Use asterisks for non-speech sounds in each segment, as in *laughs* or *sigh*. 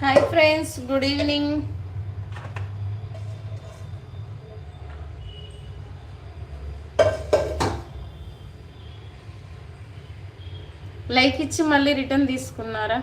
Hi friends good evening like ఇచ్చి మళ్ళీ return తీసుకున్నారా?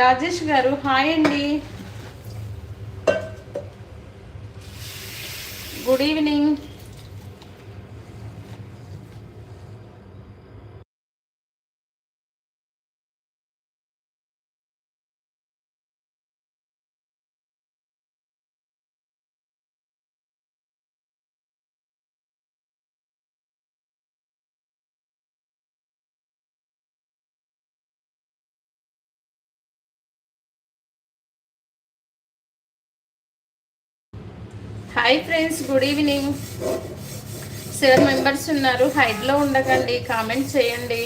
రాజేష్ గారు హాయ్ అండి. Good evening hi friends good evening seven members ఉన్నారు. హైడ్లో ఉండకండి. కామెంట్ చేయండి.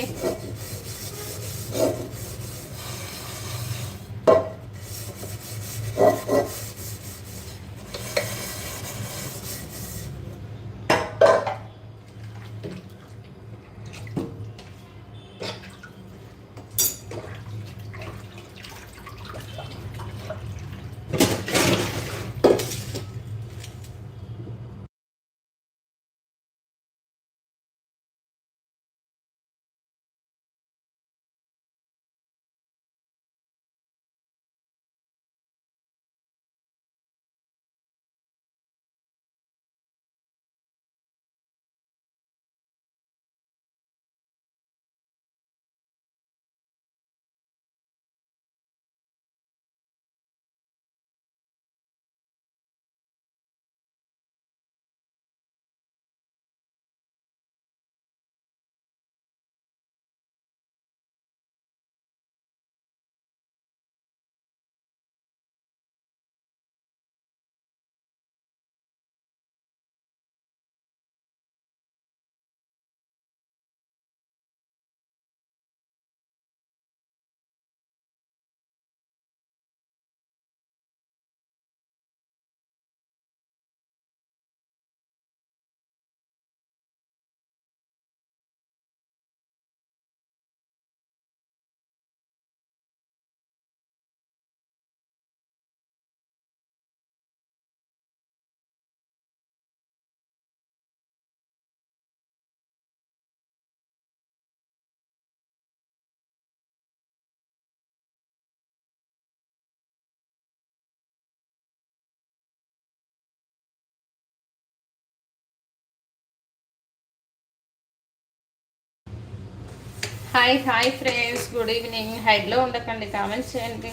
Hi hi friends good evening హైడ్లో ఉండకండి. కామెంట్స్ చేయండి.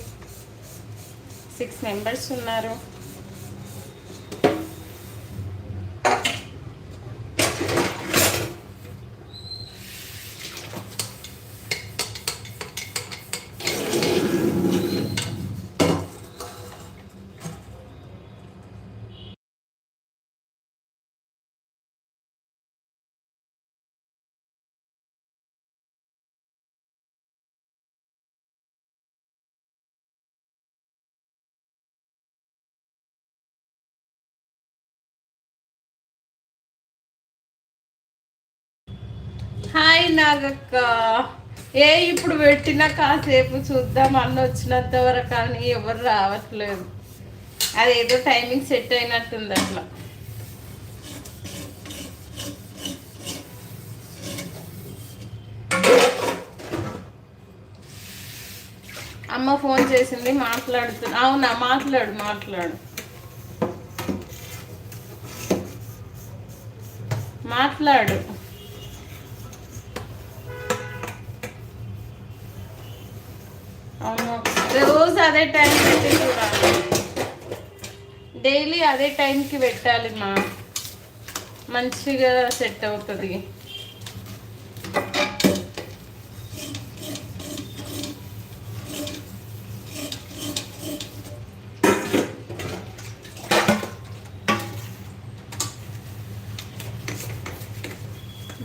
సిక్స్ మెంబర్స్ ఉన్నారు. హాయ్ నాగక్క. ఏ ఇప్పుడు పెట్టినా కాసేపు చూద్దాం అన్న వచ్చినంత వరకు కానీ ఎవరు రావట్లేదు. అదేదో టైమింగ్ సెట్ అయినట్టుంది అట్లా. అమ్మ ఫోన్ చేసింది మాట్లాడుతుంది అవునా మాట్లాడు మాట్లాడు. మాట్లాడు. అదే టైం పెట్టి చూడాలి. డైలీ అదే టైంకి పెట్టాలి మా. మంచిగా సెట్ అవుతుంది.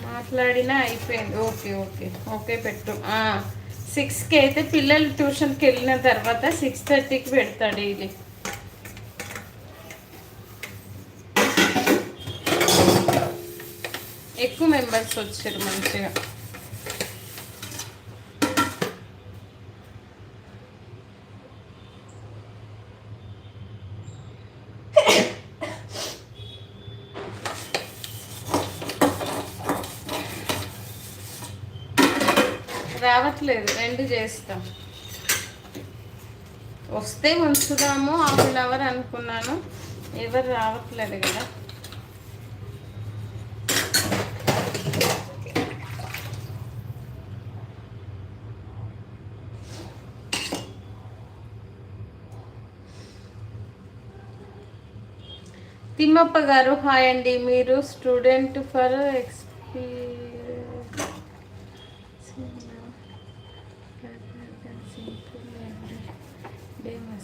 మాట్లాడినా అయిపోయింది. ఓకే ఓకే ఓకే పెట్టు. సిక్స్కి అయితే పిల్లలు ట్యూషన్కి వెళ్ళిన తర్వాత సిక్స్ థర్టీకి పెడతా డైలీ. ఎక్కువ మెంబర్స్ వచ్చారు మంచిగా రావట్లేదు వేస్తాం వస్తే ఉంచుదాము హాఫ్ అన్ అవర్ అనుకున్నాను. ఎవరు రావట్లేదు కదా. తిమ్మప్ప గారు హాయ్ అండి. మీరు స్టూడెంట్ ఫర్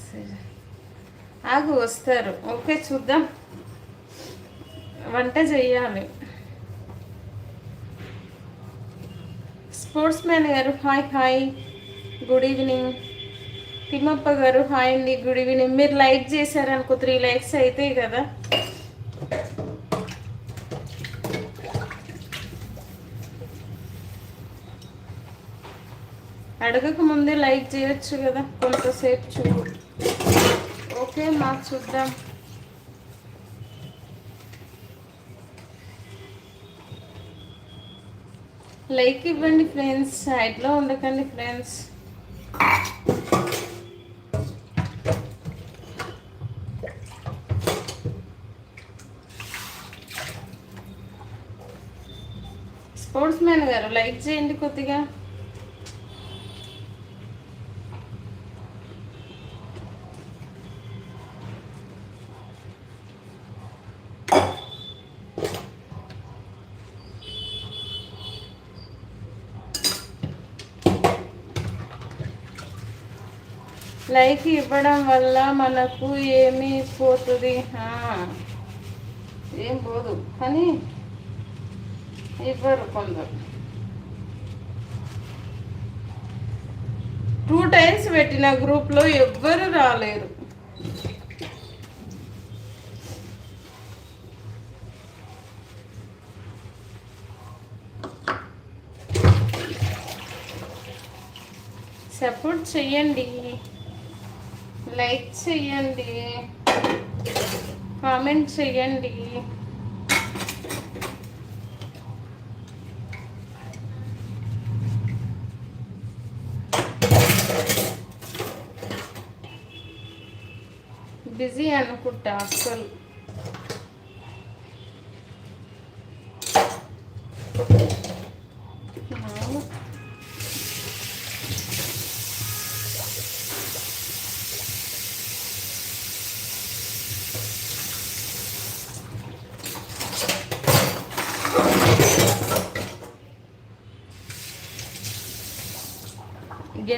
ఎక్స్పీరియన్స్ ఆగు వస్తారు. ఓకే చూద్దాం. వంట చెయ్యాలి స్పోర్ట్స్ మ్యాన్ గారు hi hi. Good evening. Thimmappa గారు హాయ్ అండి. Good evening. మీరు లైక్ చేశారనుకో త్రీ లైక్స్ అయితే కదా. అడగక ముందే లైక్ చేయొచ్చు కదా. కొంతసేపు చూ ఓకే మాకు చూద్దాం. లైక్ ఇవ్వండి ఫ్రెండ్స్ సైడ్లో ఉండకండి ఫ్రెండ్స్. స్పోర్ట్స్ మ్యాన్ గారు లైక్ చేయండి కొద్దిగా. లైక్ ఇవ్వడం వల్ల మనకు ఏమి పోతుంది? ఏం పోదు. కానీ ఇవ్వరు కొందరు. టూ టైమ్స్ పెట్టిన గ్రూప్లో ఎవ్వరు రాలేరు. సపోర్ట్ చెయ్యండి. లైక్ చెయ్యండి. కామెంట్ చెయ్యండి. బిజీ అనుకుంటా అసలు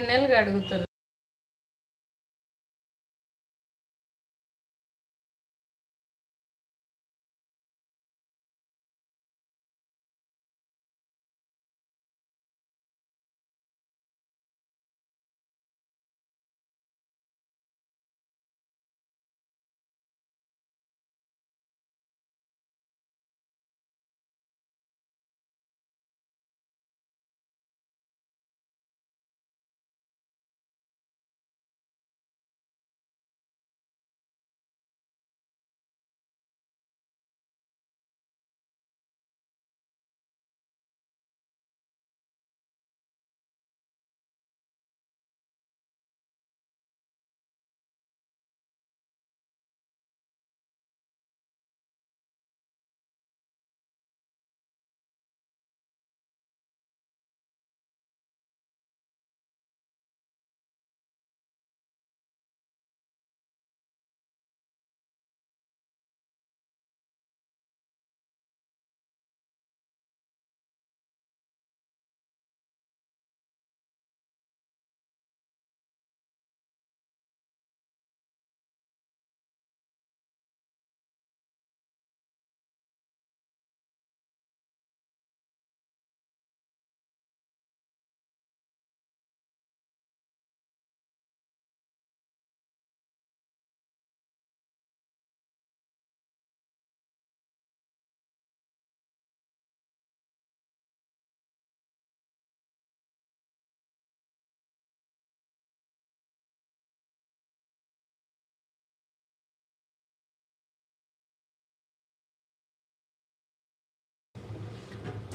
గిన్నెలు అడుగుతారు.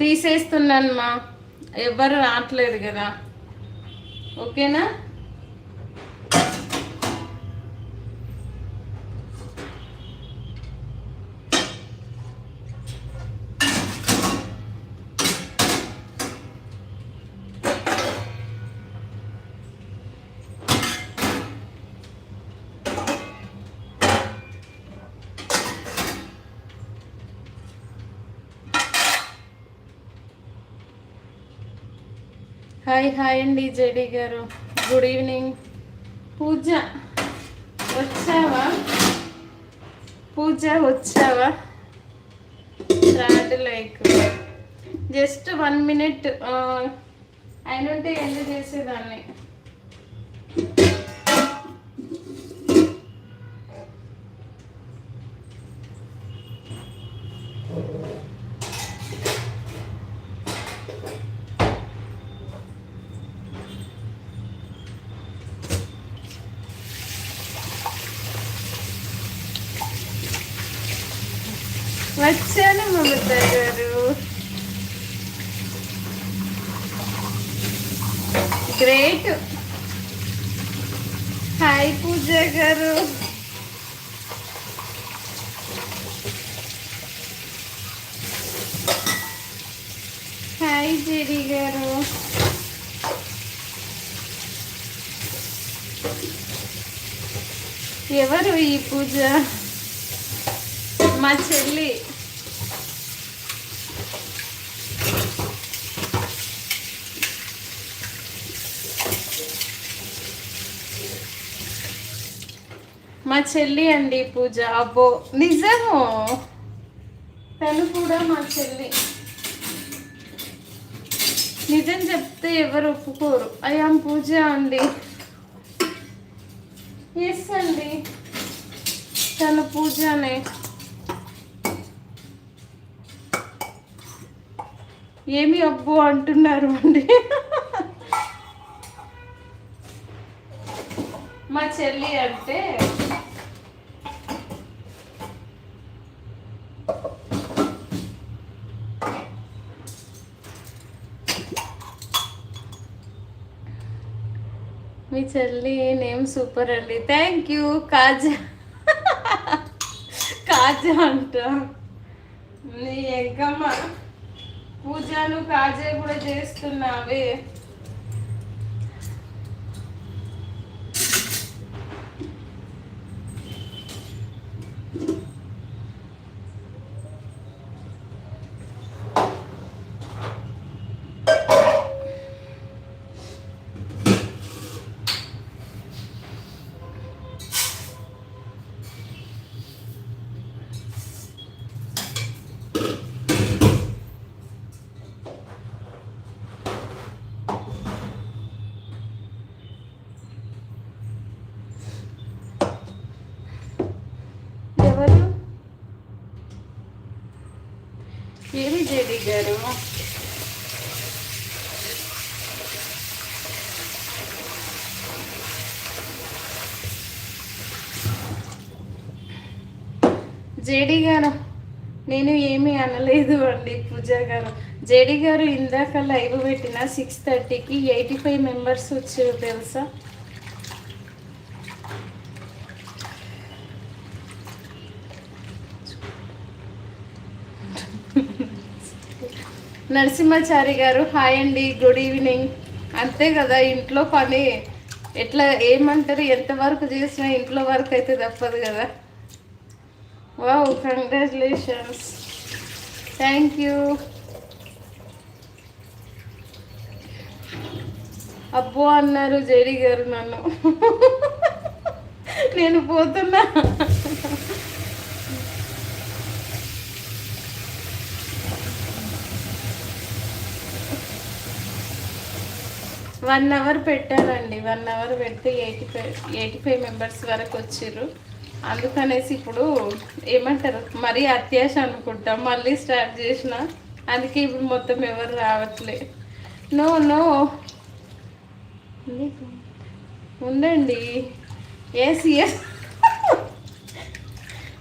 తీసేస్తున్నాను మా. ఎవరు రావట్లేదు కదా. ఓకేనా? హాయ్ హాయ్ అండి జేడి గారు. Good evening. పూజ వచ్చావా? పూజ వచ్చావా? రాడ్ లైక్. జస్ట్ వన్ మినిట్ అయినంటే ఎంజాయ్ చేసేదాన్ని. వచ్చాను మమత గారు. గ్రేట్ హాయ్ పూజ గారు. హాయ్ జెడి గారు. ఎవరు ఈ పూజ? మా చెల్లి. మా చెల్లి అండి పూజ. అబ్బో నిజము? తను కూడా మా చెల్లి. నిజం చెప్తే ఎవరు ఒప్పుకోరు. అయాం పూజ అండి. ఎస్ అండి. తన పూజనే. ఏమి అబ్బో అంటున్నారు అండి? మా చెల్లి అంటే మీ చెల్లి నేమ్ సూపర్ అండి. Thank you Kaja. కాజా అంట. నీ ఎంకమ్మ పూజను కాజా కూడా చేస్తున్నావే. ఎవరు ఏమి జేడీ గారు నేను ఏమీ అనలేదు అండి పూజ గారు. జేడి గారు ఇందాక లైవ్ పెట్టిన సిక్స్ థర్టీకి ఎయిటీ ఫైవ్ మెంబర్స్ వచ్చారు తెలుసా? నరసింహాచారి గారు హాయ్ అండి గుడ్ ఈవినింగ్. అంతే కదా ఇంట్లో పని. ఎట్లా ఏమంటారు ఎంతవరకు చేసినా ఇంట్లో వర్క్ అయితే తప్పదు కదా. వావ్ కంగ్రాచులేషన్స్ థ్యాంక్ యూ అబ్బో అన్నారు జేడి గారు నన్ను. నేను పోతున్నా. వన్ అవర్ పెట్టారండి. వన్ అవర్ పెడితే eighty five eighty five members వరకు వచ్చిర్రు. అందుకనేసి ఇప్పుడు ఏమంటారు మరీ అత్యాశ అనుకుంటాం. మళ్ళీ స్టార్ట్ చేసిన అందుకే ఇప్పుడు మొత్తం ఎవరు రావట్లే. No no. ఉందండి ఎస్ ఎస్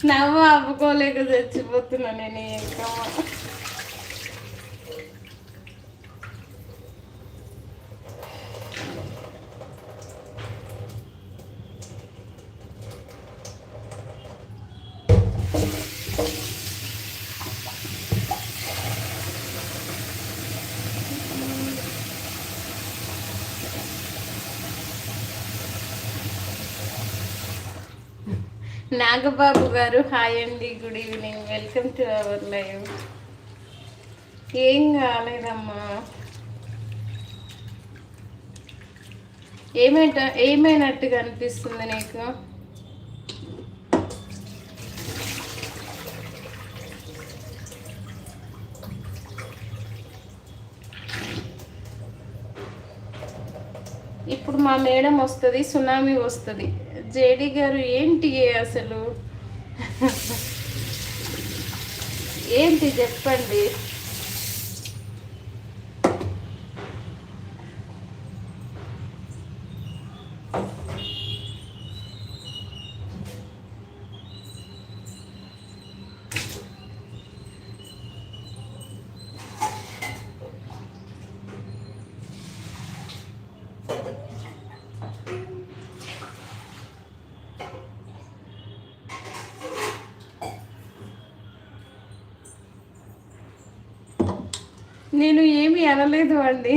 నవ్వు ఆపుకోలేక చచ్చిపోతున్నా నేను ఇంకా నాగబాబు గారు హాయ్ అండి good evening. Welcome to our live. ఏం కాలేదమ్మా? ఏమైట ఏమైనట్టుగా అనిపిస్తుంది నీకు? ఇప్పుడు మా మేడం వస్తుంది సునామీ వస్తుంది. జేడి గారు ఏంటి అసలు? ఏంటి చెప్పండి నేను ఏమి అనలేదు అండి.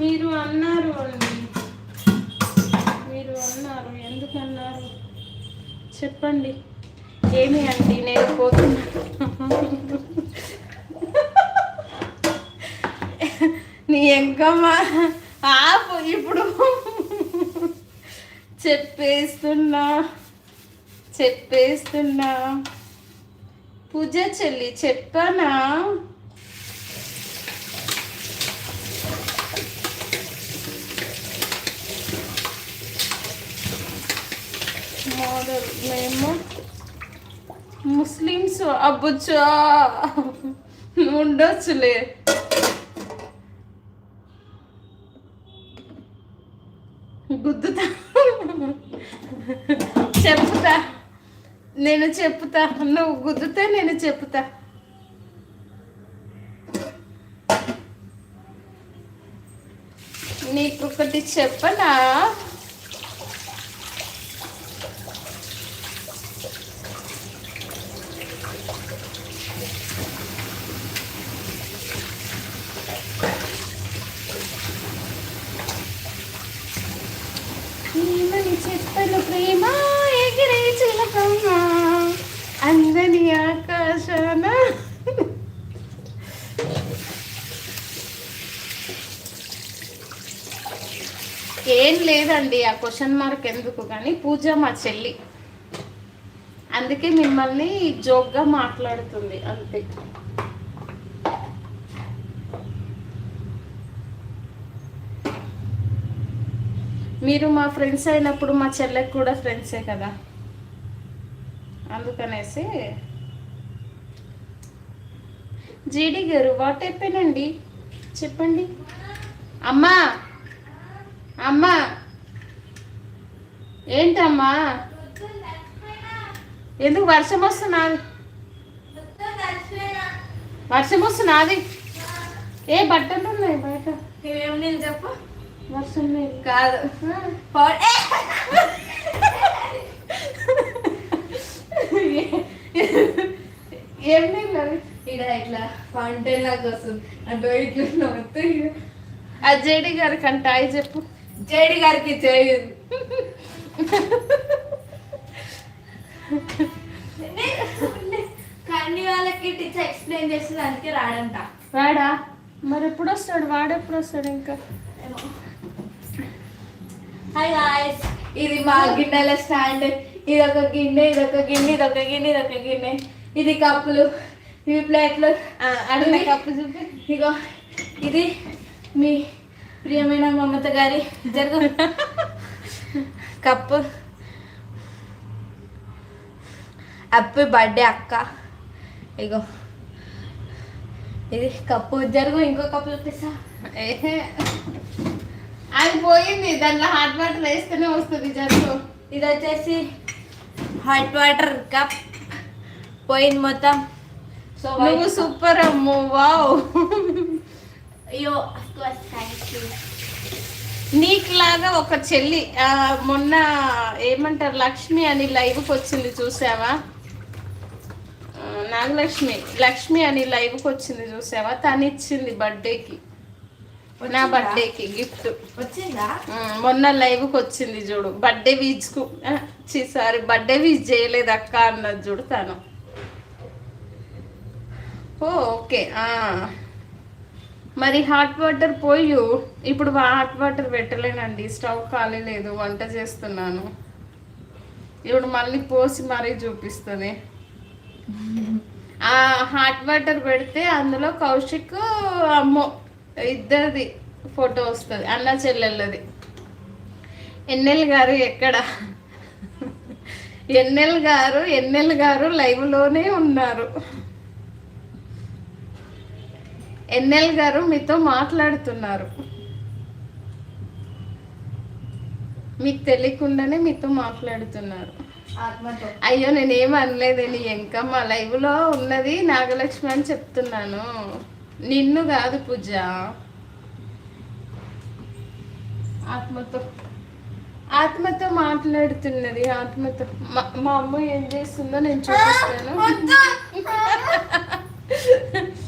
మీరు అన్నారు అండి. మీరు అన్నారు. ఎందుకన్నారు చెప్పండి. ఏమి అండి? నేను పోతున్నాను. నీ ఎంకమ్మ. ఆపు ఇప్పుడు. చెప్పేస్తున్నా చెప్పేస్తున్నా. పూజ చెల్లి చెప్పనా? మోడల్ మేము ముస్లిమ్స్ అబ్బుచ్చా. ఉండొచ్చులే. గుద్దుతా. చెప్తా నేను చెప్తా నువ్వు గుద్దుతే నేను చెప్తా నీకు ఒకటి చెప్పనా? ఆ క్వశ్చన్ మార్క్ ఎందుకు కానీ పూజ మా చెల్లి. అందుకే మిమ్మల్ని జోక్గా మాట్లాడుతుంది అంతే. మీరు మా ఫ్రెండ్స్ అయినప్పుడు మా చెల్లెకి కూడా ఫ్రెండ్సే కదా. అందుకనేసి. జీడి గారు వాట్ అయిపోయినండి చెప్పండి. అమ్మా! అమ్మా! ఏంటమ్మా? ఎందుకు వర్షం వస్తున్నది? వర్షం వస్తున్నది? ఏ బట్టలు ఉన్నాయి బయట? నేను చెప్పు. వర్షం లేదు. కాదు. ఏ! ఈడ ఇట్లా ఫౌంటైన్ లాగా వస్తుంది. అంటే ఇట్లా నవ్వుతూ ఆ జేడి గారి కంట అయి చెప్పు. జేడి గారికి చేయదు కానీ వాళ్ళకి టీచర్ ఎక్స్ప్లెయిన్ చేస్తుంది అందుకే రాడంట. వాడా మరి ఎప్పుడు వస్తాడు వాడు ఎప్పుడు వస్తాడు ఇంకా? హాయ్ గాయస్ ఇది మా గిన్నెల స్టాండ్ ఇది ఒక గిన్నె ఇది ఒక గిన్నె ఇది ఒక గిన్నె ఇది ఒక గిన్నె. ఇది కప్పులు. ఇవి ప్లేట్లు అడిగిన కప్పు చూపి. ఇగో ఇది మీ ప్రియమైన మమత గారి. జరుగు. *laughs* కప్పు. హ్యాపీ బర్త్డే అక్క. ఇగో. ఇది కప్పు. జరుగు ఇంకో కప్పు చూపిస్తా. అది పోయింది. దాంట్లో హాట్ వాటర్ వేస్తేనే వస్తుంది జరుగు. ఇది వచ్చేసి హాట్ వాటర్ కప్ పోయింది మొత్తం. సో నువ్వు సూపర్ అమ్ము వావ్. అయ్యో థ్యాంక్ యూ నీకులాగా ఒక చెల్లి మొన్న ఏమంటారు లక్ష్మి అని లైవ్కి వచ్చింది చూసావా? నాగలక్ష్మి లక్ష్మి అని లైవ్కి వచ్చింది చూసావా? తను ఇచ్చింది బర్త్డేకి. నా బర్త్డేకి గిఫ్ట్. వచ్చిందా? మొన్న లైవ్కి వచ్చింది చూడు బర్త్డే వీజ్కు. సారీ బర్త్డే వీజ్ చేయలేదు అక్క అన్నది చూడు తను. ఓకే. మరి హాట్ వాటర్ పోయి ఇప్పుడు హాట్ వాటర్ పెట్టలేనండి. స్టవ్ ఖాళీ లేదు వంట చేస్తున్నాను. ఇప్పుడు మళ్ళీ పోసి మరీ చూపిస్తుంది. ఆ హాట్ వాటర్ పెడితే అందులో కౌశిక్ అమ్మో ఇద్దరిది ఫోటో వస్తుంది అన్న చెల్లెళ్ళది. ఎన్నెల్ గారు ఎక్కడ? ఎన్నెల్ గారు ఎన్నెల్ గారు లైవ్లోనే ఉన్నారు. ఎన్ఎల్ గారు మీతో మాట్లాడుతున్నారు. మీకు తెలియకుండానే మీతో మాట్లాడుతున్నారు. అయ్యో నేనేం అనలేదండి. ఎంకమ్మ లైవ్లో ఉన్నది నాగలక్ష్మి అని చెప్తున్నాను. నిన్ను కాదు పూజ. ఆత్మతో ఆత్మతో మాట్లాడుతున్నది ఆత్మతో. మా మా అమ్మ ఏం చేస్తుందో నేను చూపిస్తాను. *laughs*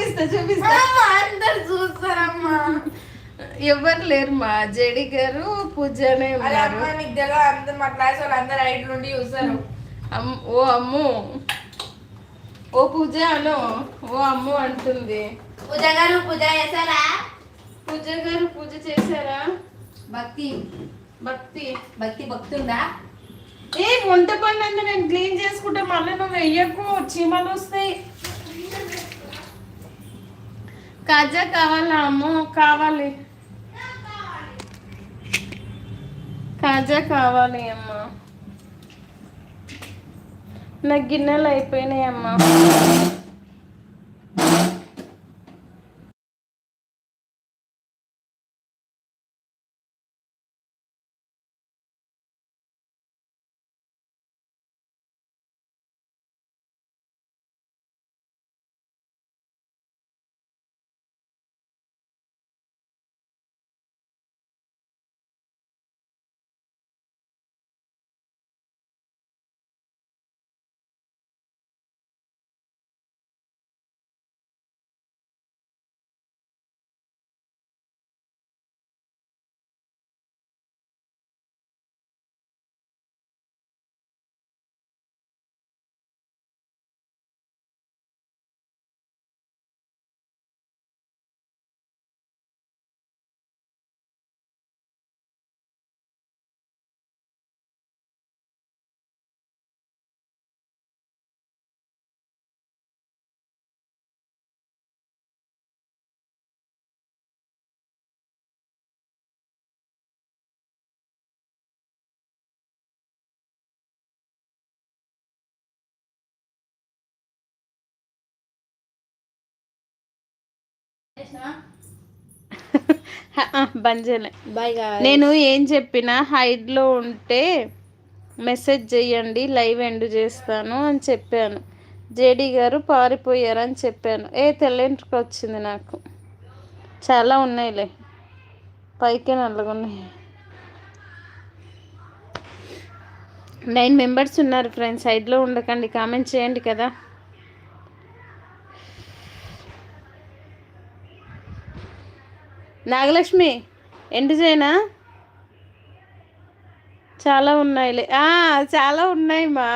చూపిస్తా చూపిస్తా. అందరు చూస్తారమ్మా. ఎవరు లేరు మా జడి గారు పూజనే ఉన్నారు. అందరు మా క్లాస్ వాళ్ళు అందరు ఐదు నుండి చూస్తారు. ఓ అమ్ము. ఓ పూజ అను ఓ అమ్ము అంటుంది. పూజ గారు పూజ చేశారా? పూజ గారు పూజ చేశారా? భక్తి. భక్తి. భక్తి భక్తి ఉందా ఏ వంట అంటే నేను క్లీన్ చేసుకుంటే మళ్ళీ నువ్వు వెయ్యకు చీమలు వస్తాయి. కాజా కావాలా అమ్మ కావాలి. కాజా కావాలి అమ్మ. నా గిన్నెలు అయిపోయినాయి అమ్మా *laughs* బంద్ చేయలే. నేను ఏం చెప్పిన హైడ్లో ఉంటే మెసేజ్ చేయండి లైవ్ ఎండ్ చేస్తాను అని చెప్పాను. జేడి గారు పారిపోయారని చెప్పాను. ఏ తెల్లంటికి వచ్చింది నాకు. చాలా ఉన్నాయిలే. పైకే నల్లగా ఉన్నాయి. నైన్ మెంబర్స్ ఉన్నారు ఫ్రెండ్స్ సైడ్లో ఉండకండి. కామెంట్ చేయండి కదా. నాగలక్ష్మి ఎండు చేయనా చాలా ఉన్నాయిలే. చాలా ఉన్నాయి మా.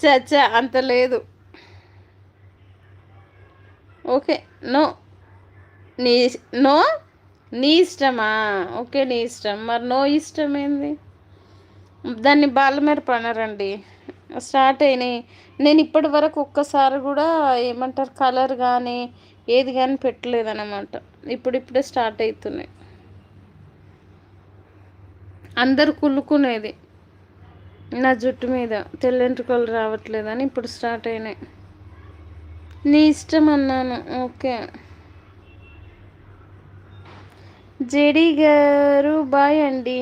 చచ్చా అంత లేదు. Okay no. నీ నో? నీ ఇష్టమా? ఓకే నీ ఇష్టం. మరి నో ఇష్టం ఏంది? దాన్ని బాలమేర పనరండి. స్టార్ట్ అయినాయి. నేను ఇప్పటి వరకు ఒక్కసారి కూడా ఏమంటారు కలర్ కానీ ఏది కానీ పెట్టలేదన్నమాట. ఇప్పుడిప్పుడే స్టార్ట్ అవుతున్నాయి అందరు కుళ్ళుకునేది. నా జుట్టు మీద తెల్లెంట్రుకలు రావట్లేదని ఇప్పుడు స్టార్ట్ అయినాయి. నీ ఇష్టం అన్నాను. ఓకే. జేడీ గారు బాయ్ అండి.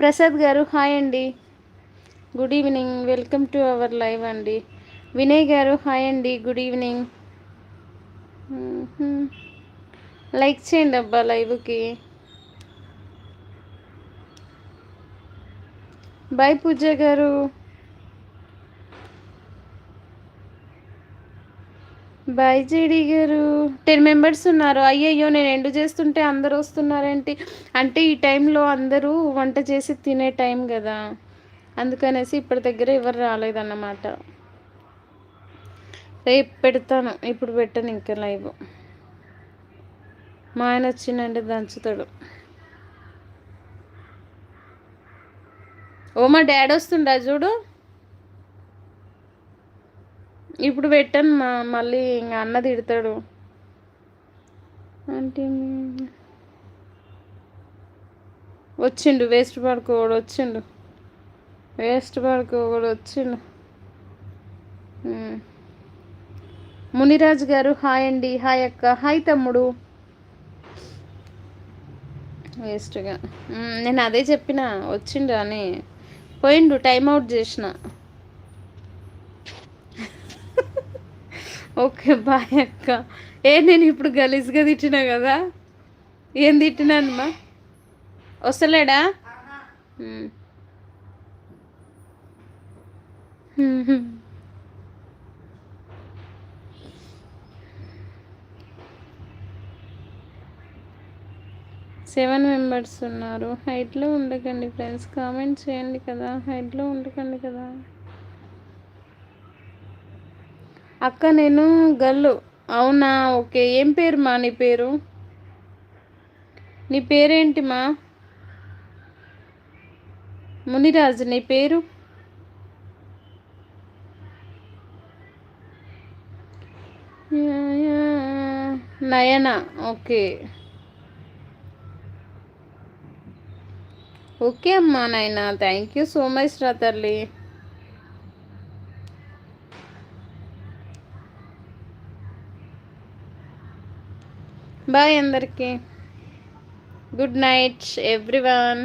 ప్రసాద్ గారు హాయ్ అండి. Good evening welcome to our live అండి. వినయ్ గారు హాయ్ అండి. గుడ్ ఈవినింగ్ లైక్ చేయండి అబ్బా లైవ్కి బాయ్ పూజ గారు. బాయ్ జేడీ గారు. టెన్ మెంబర్స్ ఉన్నారు. అయ్యయ్యో నేను ఎండు చేస్తుంటే అందరు వస్తున్నారేంటి? అంటే ఈ టైంలో అందరూ వంట చేసి తినే టైం కదా. అందుకనేసి ఇప్పటి దగ్గర ఎవరు రాలేదన్నమాట. రేపు పెడతాను. ఇప్పుడు పెట్టాను ఇంకా లైవ్. మా ఆయన వచ్చిందంటే దంచుతాడు. ఓ మా డాడీ వస్తుండా చూడు. ఇప్పుడు పెట్టాను మా మళ్ళీ ఇంకా అన్న తిడతాడు. అంటే వచ్చిండు వేస్ట్ పడుకోడు వచ్చిండు. వేస్ట్ పడుకోడు వచ్చిండు. మునిరాజ్ మునిరాజు గారు హాయ్ అండి. హాయ్ అక్క. హాయ్ తమ్ముడు. వేస్ట్గా. నేను అదే చెప్పిన. వచ్చిండు అని. పోయిండు టైం అవుట్ చేసిన. *laughs* ఓకే బాయ్ అక్క. ఏ నేను ఇప్పుడు గలీజ్గా తిట్టినా కదా? ఏం తిట్టినానమ్మా? వస్తలేడా? సెవెన్ మెంబర్స్ ఉన్నారు. హైట్లో ఉండకండి ఫ్రెండ్స్ కామెంట్ చేయండి కదా. హైట్లో ఉండకండి కదా. అక్క నేను గల్లు అవునా? ఓకే. ఏం పేరు మా? నీ పేరు? నీ పేరేంటి మా? మునిరాజు. నీ పేరు yeah, yeah, Nayana okay. Okay అమ్మా నాయన థ్యాంక్ యూ సో మచ్ రా తల్లి. బాయ్ అందరికీ. Good night everyone